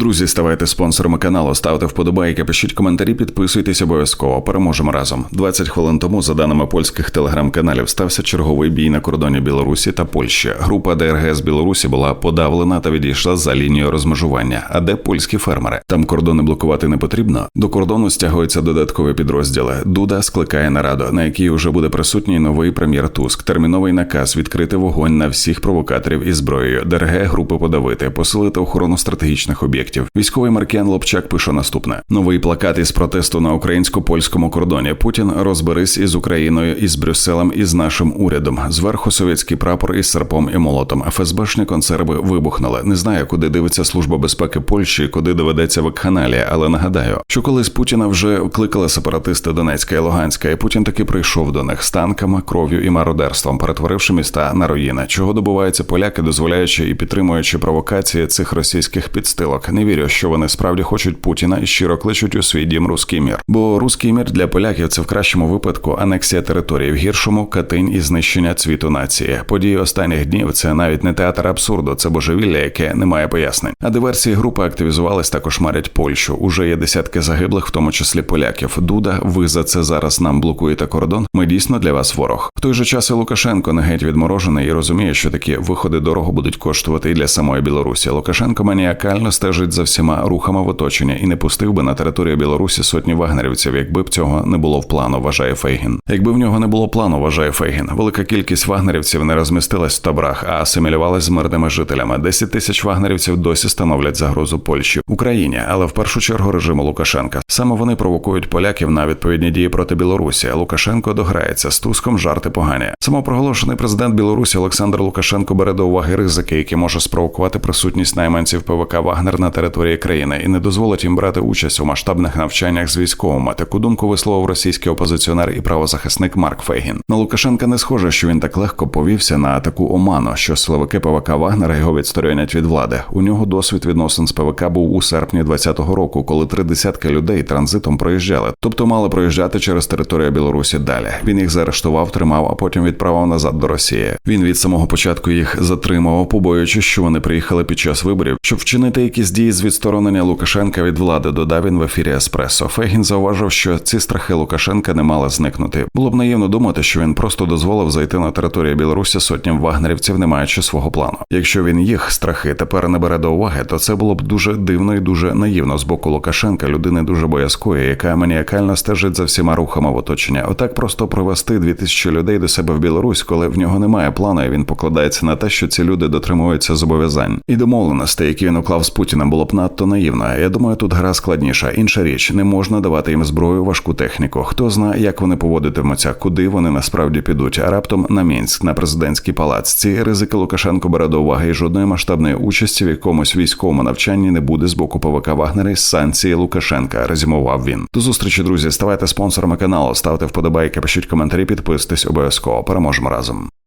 Друзі, ставайте спонсорами каналу, ставте вподобайки, пишіть коментарі, підписуйтесь обов'язково. Переможемо разом. 20 хвилин тому, за даними польських телеграм-каналів, стався черговий бій на кордоні Білорусі та Польщі. Група ДРГ з Білорусі була подавлена та відійшла за лінією розмежування. А де польські фермери? Там кордони блокувати не потрібно. До кордону стягуються додаткові підрозділи. Дуда скликає нараду, на якій вже буде присутній новий прем'єр Туск. Терміновий наказ відкрити вогонь на всіх провокаторів із зброєю. ДРГ групи подавити, посилити охорону стратегічних об'єктів. Військовий Маркіан Лобчак пише наступне: новий плакат із протесту на українсько-польському кордоні. Путін розберись із Україною, із Брюсселем, із нашим урядом. Зверху совєтський прапор із серпом і молотом. ФСБшні консерви вибухнули. Не знаю, куди дивиться служба безпеки Польщі, куди доведеться вакханалія, але нагадаю, що колись Путіна вже кликали сепаратисти Донецька і Луганська, і Путін таки прийшов до них з танками, кров'ю і мародерством, перетворивши міста на руїни. Чого добуваються поляки, дозволяючи і підтримуючи провокації цих російських підстилок. Не вірю, що вони справді хочуть Путіна і щиро кличуть у свій дім руський мір. Бо руський мір для поляків це в кращому випадку анексія території, в гіршому катинь і знищення цвіту нації. Події останніх днів це навіть не театр абсурду, це божевілля, яке не має пояснень. А диверсії групи активізувались та кошмарять Польщу. Уже є десятки загиблих, в тому числі поляків. Дуда, ви за це зараз нам блокуєте кордон. Ми дійсно для вас ворог. В той же час і Лукашенко не геть відморожений і розуміє, що такі виходи дорого будуть коштувати і для самої Білорусі. Лукашенко маніакально стежить за всіма рухами в оточенні і не пустив би на територію Білорусі сотні вагнерівців, якби б цього не було в плану, вважає Фейгін. Якби в нього не було плану, вважає Фейгін. Велика кількість вагнерівців не розмістилась в таборах, а асимілювалась з мирними жителями. 10 тисяч вагнерівців досі становлять загрозу Польщі Україні, але в першу чергу режиму Лукашенка. Саме вони провокують поляків на відповідні дії проти Білорусі. Лукашенко дограється з Туском жарти погані. Самопроголошений президент Білорусі Олександр Лукашенко бере до уваги ризики, які може спровокувати присутність найманців ПВК Вагнер на території країни і не дозволить їм брати участь у масштабних навчаннях з військовими. Таку думку висловив російський опозиціонер і правозахисник Марк Фейгін. На Лукашенка не схоже, що він так легко повівся на таку оману, що силовики ПВК Вагнера його відсторонять від влади. У нього досвід відносин з ПВК був у серпні 2020 року, коли три десятки людей транзитом проїжджали, тобто мали проїжджати через територію Білорусі далі. Він їх заарештував, тримав, а потім відправив назад до Росії. Він від самого початку їх затримував, побоюючись, що вони приїхали під час виборів, щоб вчинити якісь дії з відсторонення Лукашенка від влади. Додав він в ефірі Еспресо. Фегін зауважив, що ці страхи Лукашенка не мали зникнути. Було б наївно думати, що він просто дозволив зайти на територію Білорусі сотням вагнерівців, не маючи свого плану. Якщо він їх страхи тепер не бере до уваги, то це було б дуже дивно і дуже наївно з боку Лукашенка, людини дуже боязкої, яка маніакально стежить за всіма рухами в оточення. Отак просто дві тисячі людей до себе в Білорусь, коли в нього немає плану, і він покладається на те, що ці люди дотримуються зобов'язань і домовленостей, які він уклав з Путіним, було б надто наївно. Я думаю, тут гра складніша. Інша річ, не можна давати їм зброю, важку техніку. Хто знає, як вони поводитимуться, куди вони насправді підуть. А раптом на Мінськ, на президентський палац. Ці ризики Лукашенко бере до уваги і жодної масштабної участі в якомусь військовому навчанні не буде з боку ПВК Вагнера із санкції Лукашенка. Резюмував він. До зустрічі, друзі. Ставайте спонсорами каналу, ставте вподобайки, пишіть коментарі, підписуйтесь обов'язково. Переможемо разом.